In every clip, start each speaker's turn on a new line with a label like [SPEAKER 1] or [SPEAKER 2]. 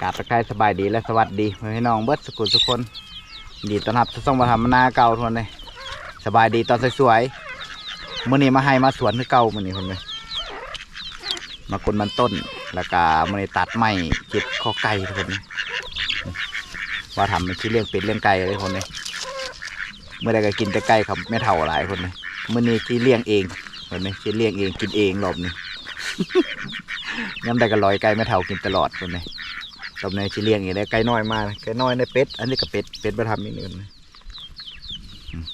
[SPEAKER 1] กาบตะไคร้สบายดีและสวัสดีพี่น้องเบิร์ดสกุลทุกคน ดีต้อนรับสู่ช่องมาทำนาเก่าทุกคนเลยสบายดีตอนสวยๆมื่อนี้มาให้มาสวนคือเก่ามื่อนี้คนเลยมากลมันต้นแล้วก็มื่อนี้ตัดไม้เก็บข้อไก่ทุกคนว่าทำเป็นชื่อเลี้ยงเป็ดเลี้ยงไก่เลยคนเลยเมื่อใดก็กินแต่ไก่ครับไม่เท่าหลายคนเลยมื่อนี้ที่เลี้ยงเองคนนี้ที่เลี้ยงเองกินเองรอบนี้ย้ำได้ก็ลอยไก่ไม่เท่ากินตลอดคนนี้ ตบในชิเลียงอย่างนี้ไก่น้อยมาไก่น้อยในเป็ด อันนี้ก็เป็ด เป็ดมาทำนี่นึงอืม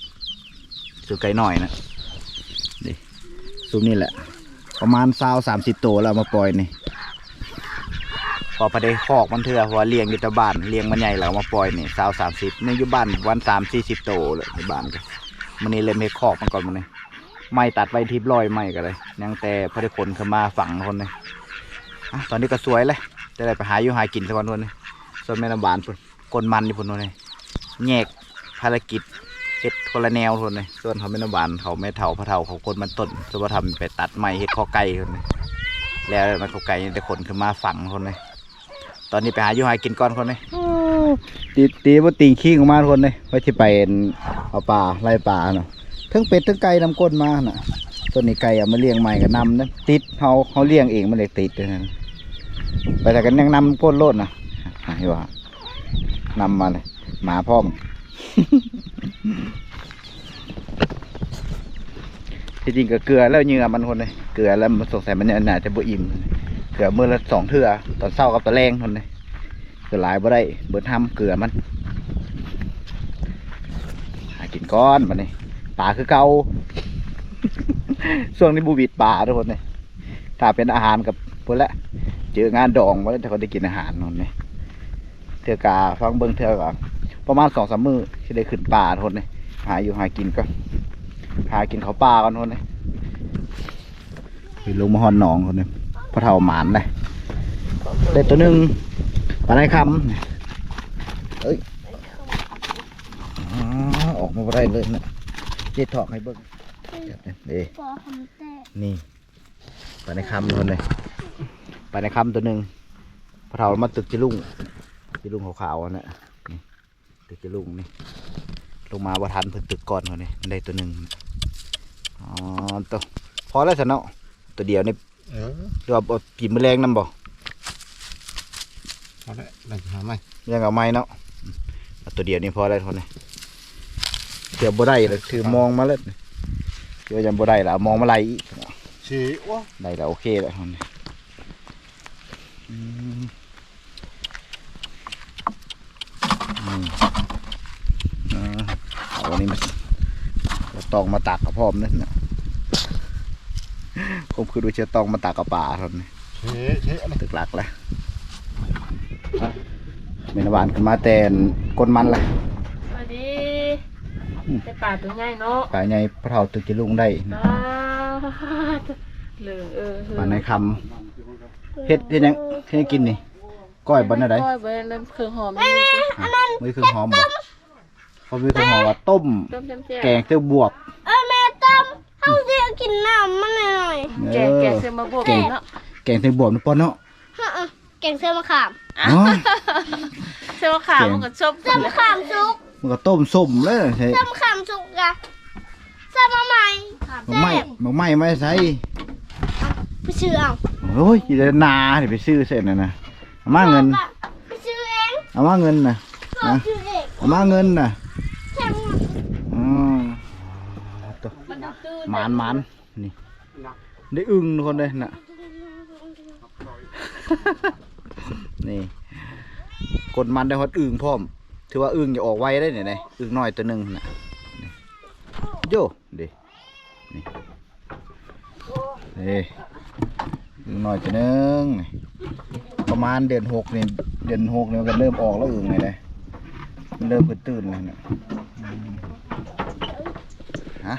[SPEAKER 1] สูไก่น้อยนะนี่สูนี่แหละ ประมาณสาวสามสิบตัวแล้วเอามาปล่อยนี่ พอพอได้คอกมันเถื่อเพราะว่าเลี้ยงอยู่แตบ้านเลี้ยงมันใหญ่แล้วเอามาปล่อยนี่สาวสามสิบในอยู่บ้านวันสามสี่สิบตัวเลยในบ้านก็มันนี่เลยไม่คอกมันก่อนมันนี่ไม่ตัดไว้ทิพลอยไม่ก็เลยยังแต่พอได้ขนเข้ามาฝังคนเลยอะตอนนี้ก็สวยเลย จะได้ไปหาอยู่หากินสักวันวันนี้ส่วนแม่น้ำบานพุ่นกลมันอยู่พุ่นวันนี้แยกภารกิจเฮ็ดคนละแนวพุ่นเลยส่วนเขาแม่น้ำบานเขาแม่เฒ่าพระเฒ่าเขาคนมันต้นส่วนว่าทำไปตัดไม้เฮ็ดข้อไก่พุ่นเลยแล้วมันข้อไก่ยังแต่ขนขึ้นมาฝังคนเลยตอนนี้ไปหาอยู่หากินก่อนคนเลยตีตีว่าตีขี้ออกมาคนเลยว่าที่ไปเอาปลาไล่ปลาเนาะทั้งเป็ดทั้งไก่นำก้นมาน่ะต้นนี้ไก่เอามาเลี้ยงใหม่ก็นำนะติดเขาเขาเลี้ยงเองมันเลยติดเลยนะ ไปแต่กันยังนำก้นโลดนะหายว่านำมาเลยหมาพร้อม ที่จริงก็เกลือแล้วเหงื่อมันคนเลยเกลือแล้วมันสงสัยมันน่าจะบ่อิ่มเกลือเมื่อละสองเทื่อตอนเช้ากับตอนแรงคนเลยเกลือหลายบ่ได้เบิดทำเกลือมัน หากินก้อนมาเนี่ปลาคือเกาช่วงนี้บูบิดปลาทุกคนเลยถ้าเป็นอาหารกับพวกละ เจองานดองมาแล้วแต่เขาได้กินอาหารนนนี่เทือกาฟังเบิ้งเทือกาประมาณสองสามมือที่ได้ขึ้นป่าทนนี่หาอยู่หากินก็หากินเขาวป่ากันทนนี่ไปลงมาหอนหนองคนนี่พอเท่าหมานเลยได้ตัวหนึ่งปลาไหลคำเอ้ยอ๋อออกมาบ่ได้เลยนะเจ็ดถอกให้เบิ้งเดี๋ยวนี่เด้
[SPEAKER 2] ปอคำแต่
[SPEAKER 1] นี่ปลาในคำคนเลย ปลาในคำตัวหนึ่งพอเท่ามาตึกจิลุงจิลุงขาวๆอันนะนี่ตึกจิลุงนี่ลงมาบ่ทันเพิ่นตึกก่อนคนนี้มันได้ตัวหนึ่งอ๋อตัวพอแล้วสนเนาะตัวเดียวนี่
[SPEAKER 3] เออ
[SPEAKER 1] เรียกว่าบ่ปีมแมลงนำบ่
[SPEAKER 3] เอาละได้หาไหม
[SPEAKER 1] ยังเอาไม้เนาะอืมเอาตัวเดียวนี่พอแล้วคนนี้เดี๋ยวบ่ได้เลยถือมองมาแล้วเดี๋ยวยังบ่ได้ละเอามองมาไล่อีก
[SPEAKER 3] ชีวะ
[SPEAKER 1] ได้แล้วโอเคแล้วคนนี้อืมอืมอ่าเอา วันนี้มาเราตองมาตักกับพร้อมนั่นนะคงคือดูเชื่อตองมาตักกับป่าทนนี่
[SPEAKER 3] เชเชอะไร
[SPEAKER 1] ตึกหลักแล้วเมนบานขึ้นมาแต่นก้นมันเลย
[SPEAKER 4] สวัสดีแต่ป่าตัวใหญ่เนาะ
[SPEAKER 1] ป่าใหญ่พระเท่าตึกจะลุงได้นะ
[SPEAKER 4] ป้าเหลืองเออ
[SPEAKER 1] ป่าในคำ เฮ็ดเฮ็ดหยังเฮ็ดหยังกินนี่ก้อยบันอะไร
[SPEAKER 4] ก้อยเบิ้ลเครื่องหอมนี่
[SPEAKER 1] มือเครื่องหอมบ่เขามีเครื่องหอมว่าต้ม
[SPEAKER 4] ต้มแซ่บ
[SPEAKER 1] แกงเต้าบวบ
[SPEAKER 2] เออแม่ต้มเขาเสียกินน้ำมันหน่อย
[SPEAKER 4] แกงแกงเส้นมะบวบเนาะ
[SPEAKER 1] แกงเต้าบวบนี่ป้อนเนาะ
[SPEAKER 2] ๆฮะอะแกงเส้นมะขาม
[SPEAKER 1] อ๋อ
[SPEAKER 4] เส้นมะขามมันก็ชอบ
[SPEAKER 2] เส้นมะขามสุก
[SPEAKER 1] มันก็ต้มส้มเลยใช่
[SPEAKER 2] เส้นมะขามสุกอะเส้นมะไหม่
[SPEAKER 1] มันไหม้มันไหม้ไม่ใส่
[SPEAKER 2] ไปซื้อเอา
[SPEAKER 1] โอ้ยอีเดนาเดี๋ยวไปซื้อเสร็จนะนะเอามาเงิน
[SPEAKER 2] ไปซื้อเอง
[SPEAKER 1] เอามาเงินนะ
[SPEAKER 2] เขา
[SPEAKER 1] นะ
[SPEAKER 2] ซื้อเอง
[SPEAKER 1] เอามาเงินนะ
[SPEAKER 2] แค่มัน
[SPEAKER 1] อืมตัว
[SPEAKER 4] มันตื้น
[SPEAKER 1] หมานหมานนี่ได้อึ่งทุกคนเลยน่ะ นี่กดมันได้ฮอดอึ่งพร้อม ถือว่าอึ่งอย่าออกไวได้เนี่ยนะอึ่งน้อยตัวหนึ่งน่ะนี่โยดินี่นี่ อึ่งน้อยตัวหนึ่งนี่ประมาณเดือนหกนี่เดือนหกนี่มันก็เริ่มออกแล้วอึ่งเลยนะมันเริ่มขึ้นตื่นแล้วนะอืมฮะ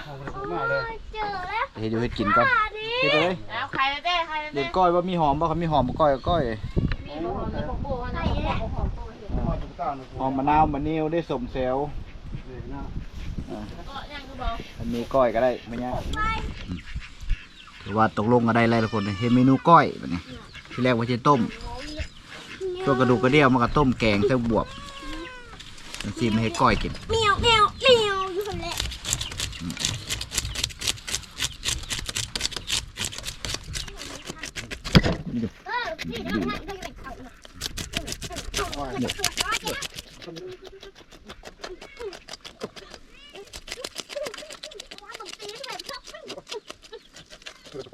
[SPEAKER 2] เจอแล้ว
[SPEAKER 1] เฮ็ดอยู่เฮ็ดกินก่อน
[SPEAKER 2] ป่าดิ
[SPEAKER 1] เฮ็ดเลย
[SPEAKER 4] แล้วใครเด้ใคร
[SPEAKER 1] เด็
[SPEAKER 4] เด้
[SPEAKER 1] ดก้อยว่ามีหอมบ่ครับมีหอมบ่ก้อยก็ก้อย
[SPEAKER 4] มีหอมมีของโบนะ
[SPEAKER 1] หอมมะนาวมะนิวได้สมเซล
[SPEAKER 4] ก็ยังก็บอก
[SPEAKER 1] อันนี้ก้อยก็ได้ไม่ยาก ถือว่าตกลงกันได้ไรทุกคนเห็นเมนูก้อยแบบนี้ที่แรกว่าจะต้ม ตัวกระดูกกระเดี่ยวมากระต้มแกงเส้บวบจังซี่ไม่ให้ก้อยกิน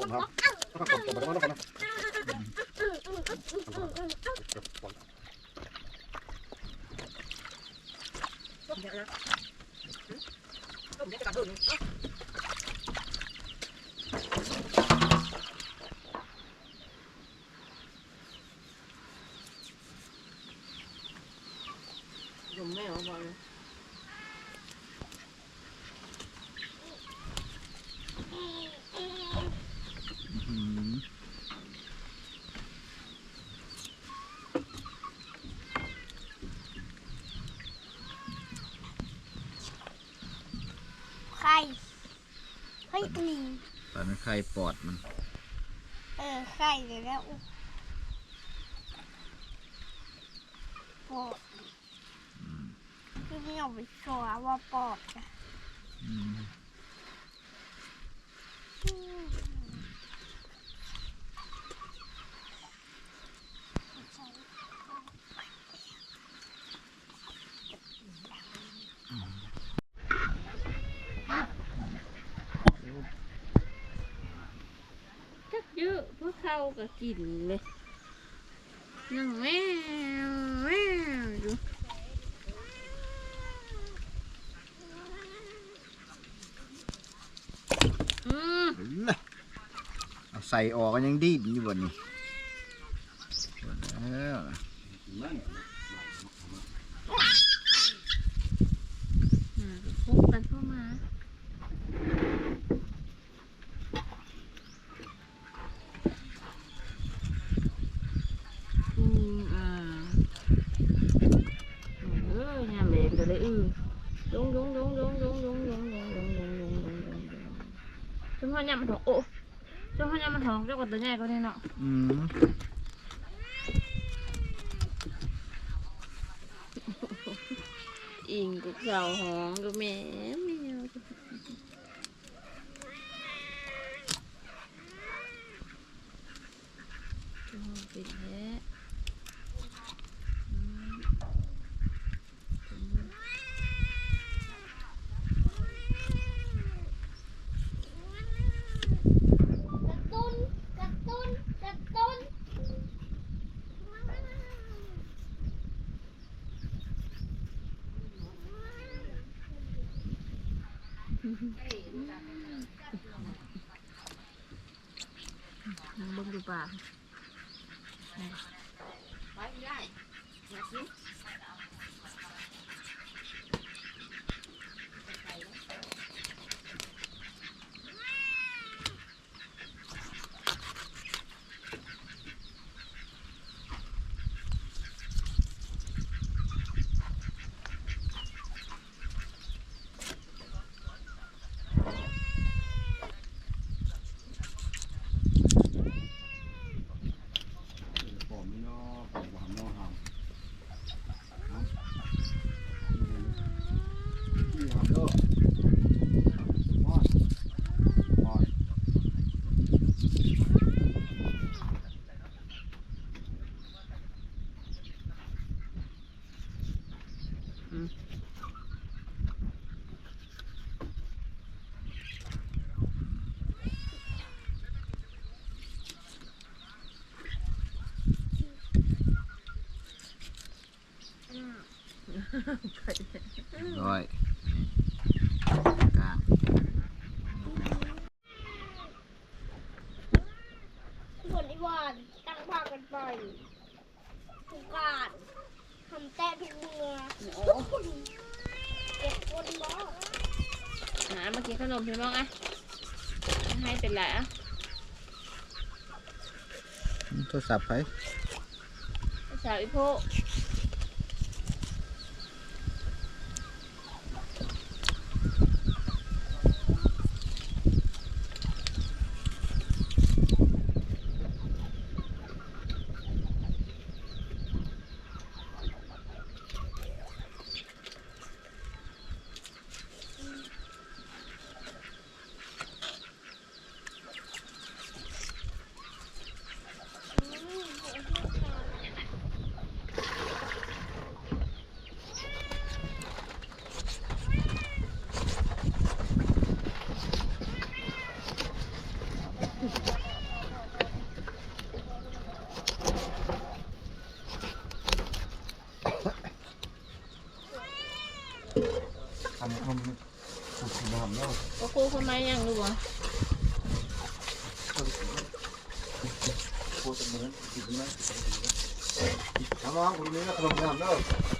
[SPEAKER 2] ham. Bagaimana kan? Yeah. เฮ้ยนี่
[SPEAKER 1] ตอนนั้นไข่ปอดมัน
[SPEAKER 2] เออใครเดี๋ยวแล้วปอดคือไม่เอาไปชัวร์ว่าปอดอะ
[SPEAKER 1] อืม
[SPEAKER 4] จักเยอะพวกเขาก็กินเลยนั่งแมวแมวอยู่อืม
[SPEAKER 1] เอาใส่ออกก็ยังดีดอยู่บนนี้
[SPEAKER 4] จนพ่อยายมันถองโอ้จนพ่อยายมันถองเจ้ากว่าตัวใหญ่กว่านี้เนาะ
[SPEAKER 1] อืม
[SPEAKER 4] อิงกับสาวหองก็แม่ บึงดูปลาไป
[SPEAKER 2] ได้มากกิน
[SPEAKER 1] ร้อยกลาง
[SPEAKER 2] ส่วนอีวานตั้งพากันไปทุกการทำแต่ทุกเมื่อทุกคนเก็บคนบ้า
[SPEAKER 4] หามากินขนมพี่น้องอะให้เป็นไรอะ
[SPEAKER 1] โทรศัพท์ไป
[SPEAKER 4] สาวอีโพ
[SPEAKER 3] ทำทำทำทำแล้ว
[SPEAKER 4] ก็คนไม่ยังดูบ่
[SPEAKER 3] โคตรเหมือนติดไหมทำน้องคนนี้ก็ทำทำแล้ว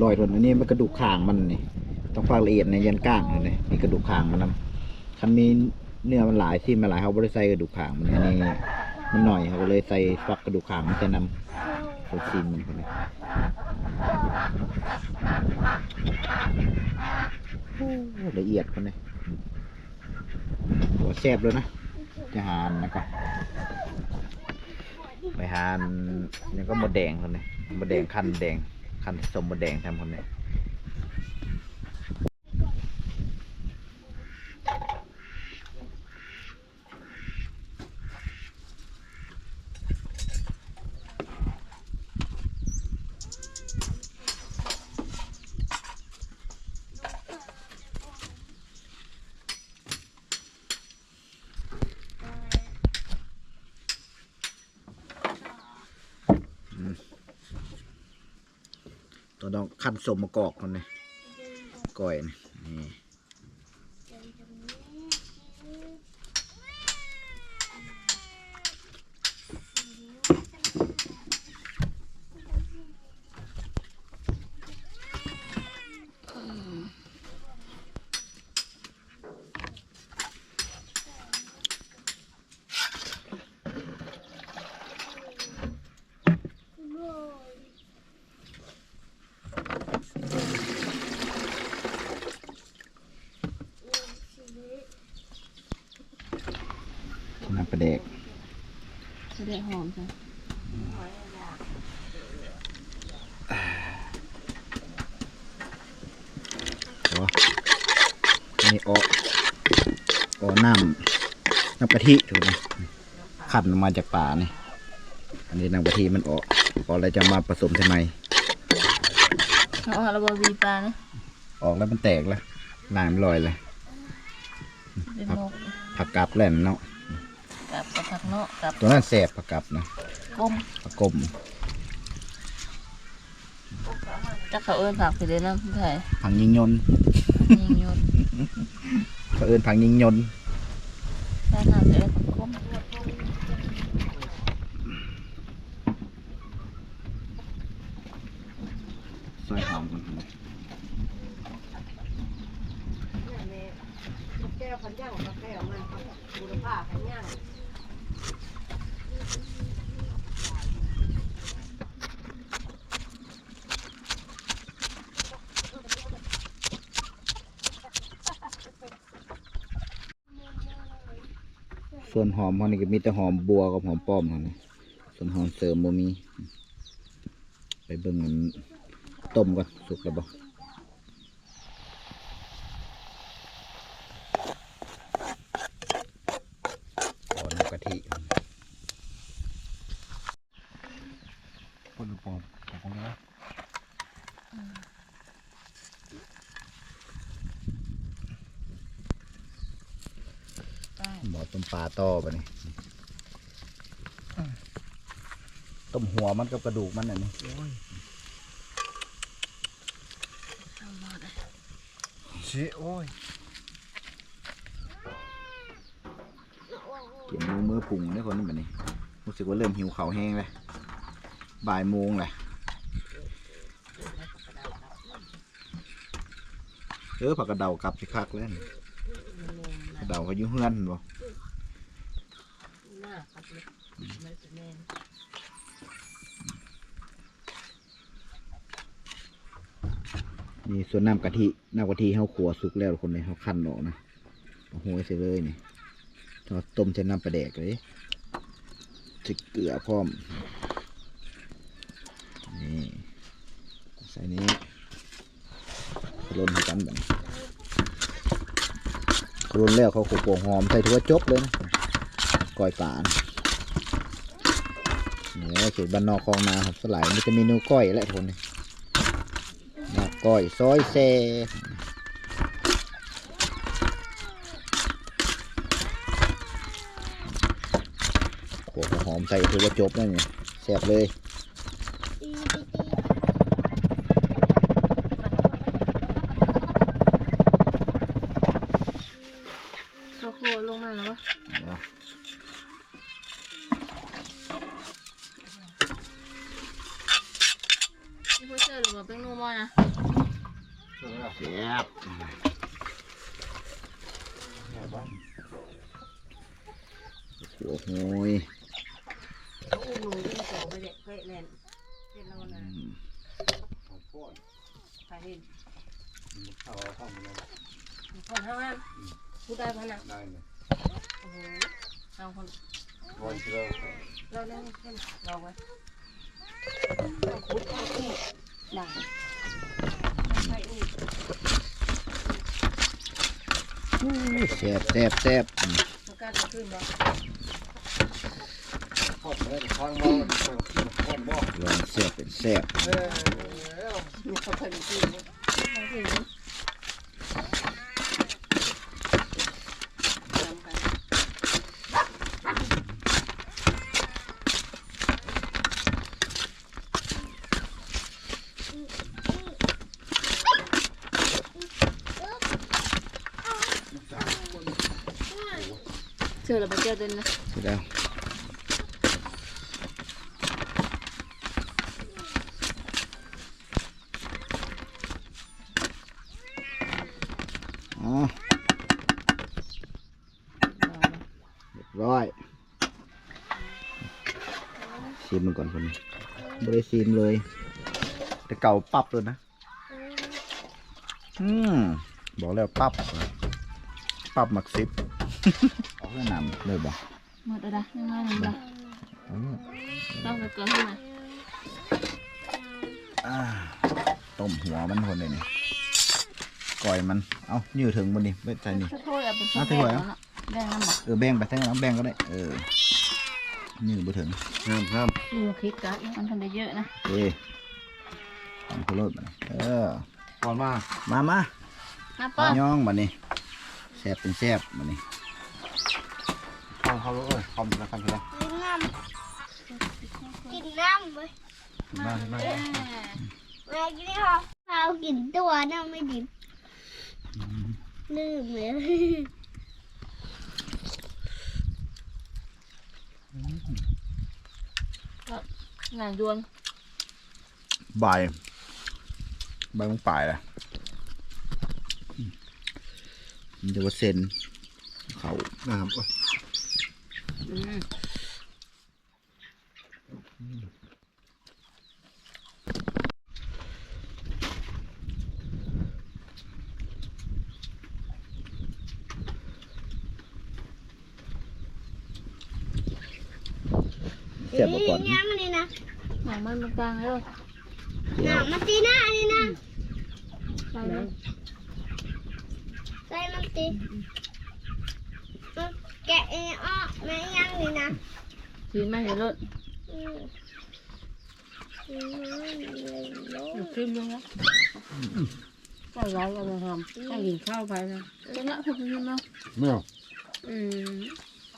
[SPEAKER 1] ฝักถีบลอยทนอันนี้มันกระดูกคางมันนี่ต้องฝักละเอียดในยันก้างเลยนี่มีกระดูกคางมันนำคันมีเนื้อมันหลายที่มันหลายเขาบริใส่กระดูกคางมันอันนี้มันหน่อยเขาเลยใส่ฝักกระดูกคางมันจะนำใส่ซีนมันคนนี้โอ้ละเอียดคนนี้หัวแซ่บเลยนะจะหานนะก็ไปหานนี่ก็หมดแดงคนนี้หมดแดงคันแดง คันสมบดแดงทำคนนี้ ต้องคันสมมะกอกคนนี้ก่อยนี่
[SPEAKER 4] จะได้หอมจ้ะ
[SPEAKER 1] โอ้นี่ออกออกน้ำน้ำกะทิถูกไหมขันมาจากป่านี่ อันนี้น้ำกะทิมันออกออกแล้วจะมาผสมทำไม
[SPEAKER 4] เอาระบบวีปลานะ
[SPEAKER 1] ออกแล้วมันแตกแล้วน้ำมันลอยเลย
[SPEAKER 4] เป็นนก
[SPEAKER 1] ผักกับแล่นเนาะ
[SPEAKER 4] กับกระทักเนาะกับ
[SPEAKER 1] ตัวนั้นแสบผักกับนะ
[SPEAKER 4] ก้ม
[SPEAKER 1] ผักกลม
[SPEAKER 4] จักเขาเอิ้นผักไปเลยนะพี่ไผ่
[SPEAKER 1] ผังยิงยนต์
[SPEAKER 4] ยิงยนต์
[SPEAKER 1] เขาเอินผังยิงยนต์
[SPEAKER 4] ด้านหน้าจะเอิ้นผักก้ม
[SPEAKER 1] ซอยหอมกัน
[SPEAKER 5] แก้วพันย่างกับแก้วมันบุรพาพันย่าง
[SPEAKER 1] ส่วนหอมเขานี่ก็มีแต่หอมบัวกับหอมป้อมเท่านี้ส่วนหอมเสริมบ่มี ไปเบิ่งมันต้มก่อนสุกแล้วบ่ขอน้ำกะทิ
[SPEAKER 3] คนปอบปอบของนะ
[SPEAKER 1] หมอต้มปลาต่อไปนี่ ต้มหัวมันกับกระดูกมันน่ะนี่
[SPEAKER 3] ชิโอ้ย
[SPEAKER 1] เกี่ยมือมือปรุงได้คนนี้แบบนี้รู้สึกว่าเริ่มหิวข้าวแห้งเลยบ่ายโมงเลยเออผักกระเดากลับสิคักแล้วนี่กระเดาก็อยุ่เฮือนบ่
[SPEAKER 5] หน้าครับเลยมันจะแน่น
[SPEAKER 1] นี่ส่วนน้ำกะทิน้ำกะทิเฮาขัวสุกแล้วคนเลยเฮาคั่นออกนะเอาหัวใส่เลยนี่ทอดต้มใส่น้ำปลาแดกเลยใส่เกลือพร้อมนี่ใส่นี้ลนให้กันแบบนี้ลนแล้วเขาโขกหอมใส่ถือว่าจบเลยนะก้อยป่านเนี่ยเขตบ้านนอกคลองนาครับสลายมันจะเมนูก้อยและทุกคนนี่ ก้อยซอยเซโขกหอมใส่ถือว่าจบแล้วเนี่ยแซ่บเลย
[SPEAKER 2] ตีตีตี
[SPEAKER 4] เราโคลงมาแล้ววะนี่เพื่อเชื่อหรือว่าเป็นนูมอนะ
[SPEAKER 1] แซ่บโอ้โหย
[SPEAKER 5] อู้หนูยิ่งโตไปเด็กเกยแลนเจ็ดโลนะ
[SPEAKER 1] อืม
[SPEAKER 5] ใครเห็น
[SPEAKER 3] เข้าเข้ามาเลย
[SPEAKER 5] คนห้ามพูดได้พะนะ
[SPEAKER 3] ได้เลย
[SPEAKER 5] โอ้โหเอาคน
[SPEAKER 3] วันที่เรา
[SPEAKER 5] เราเล่นเล่นเราไว้เอาคุดเอาอีกได้ใครอีก
[SPEAKER 1] แซ่บแซ่บแซ่บมั
[SPEAKER 5] นกล้าจะขึ้นบ่
[SPEAKER 3] พอดเลยทางเราพอดบ่
[SPEAKER 1] ลองแซ่บเป็นแซ่บ
[SPEAKER 3] เออ
[SPEAKER 5] มีเขาเคยมีขึ้นบ่
[SPEAKER 4] มาถึง
[SPEAKER 5] จำกัน
[SPEAKER 4] เชื่อแล้วไปเจอเดินนะ
[SPEAKER 1] เสร็จแล้วอ๋อเรียบร้อยชิมมันก่อนคนนี้ไม่ได้ชิมเลย แต่เก่าปรับเลยนะ อืม บอกแล้วปรับปรับหมักซิป เรื่อนำเลยบอก
[SPEAKER 4] หมดแล้วนะยังไงนึงละ
[SPEAKER 1] อืม
[SPEAKER 4] ต้องไปเกลือขึ้นมา
[SPEAKER 1] ต้มหัวมันคนเลยนี่ก่อยมัน เอายืดถึงบนนี่ไม่ใช่นี่
[SPEAKER 4] ถ้าทษเอาเป็น
[SPEAKER 1] เอาถ้วยเอา
[SPEAKER 4] แดงน้ำหมก
[SPEAKER 1] เออแบ่งไปทั้งน้ำแบ่งก็ได้ เออยืดไปถึง
[SPEAKER 3] ห้ามห้าม
[SPEAKER 4] ดูคลิกกันมันทำได้เยอะนะ
[SPEAKER 1] เอ้ทำโคโรดมาเออ
[SPEAKER 3] ก่อนมา
[SPEAKER 1] มามา
[SPEAKER 4] มาป้อน
[SPEAKER 1] ย่องมานี่แซ่บเป็นแซ่บมานี่
[SPEAKER 3] เข้าเข้าเอ้ยคอมแล้วกันทีละ
[SPEAKER 2] กินน้ำกินน้ำเว้ย
[SPEAKER 3] มามา
[SPEAKER 2] แม่กินข้าวข้าวกินตัวน้ำไม่ดิบลืมเลย
[SPEAKER 4] งานยวน
[SPEAKER 1] บ่ายบ่ายโมงปลายแหละอืมมันจะว่าเซนเขา
[SPEAKER 3] น้ำ เอ้ย
[SPEAKER 5] อืม
[SPEAKER 1] จ็บบ่ก่อน
[SPEAKER 2] ยังอันนี้นะ
[SPEAKER 4] หนังมันกลางๆแล้ว
[SPEAKER 2] หนังมาตีหน้าอันนี้นะ
[SPEAKER 4] ใส่เลย
[SPEAKER 2] ใส่มันตีแกะเองอ้อแม่ยังนี่นะ
[SPEAKER 4] สีไม่เห็นรถ
[SPEAKER 2] อืมอืมเลยโล
[SPEAKER 5] อยู่ขึ้นยังนะก็ร้ายก็เลยทำถ้ากินข้าวไปนะ
[SPEAKER 4] จะละคุณพี่มา
[SPEAKER 3] ไม่เอา
[SPEAKER 5] อืม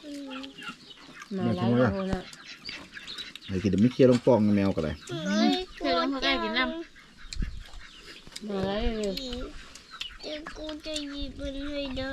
[SPEAKER 2] อืม
[SPEAKER 5] มาร้ายก็คนละ
[SPEAKER 1] ไอ้กินไม่เคลียร์ลงปองแมวก็ได้
[SPEAKER 2] เอ้ยกลัวจัง
[SPEAKER 5] มาร้ายเลย
[SPEAKER 2] เดี๋ยวกูจะหยิบมันให้ได้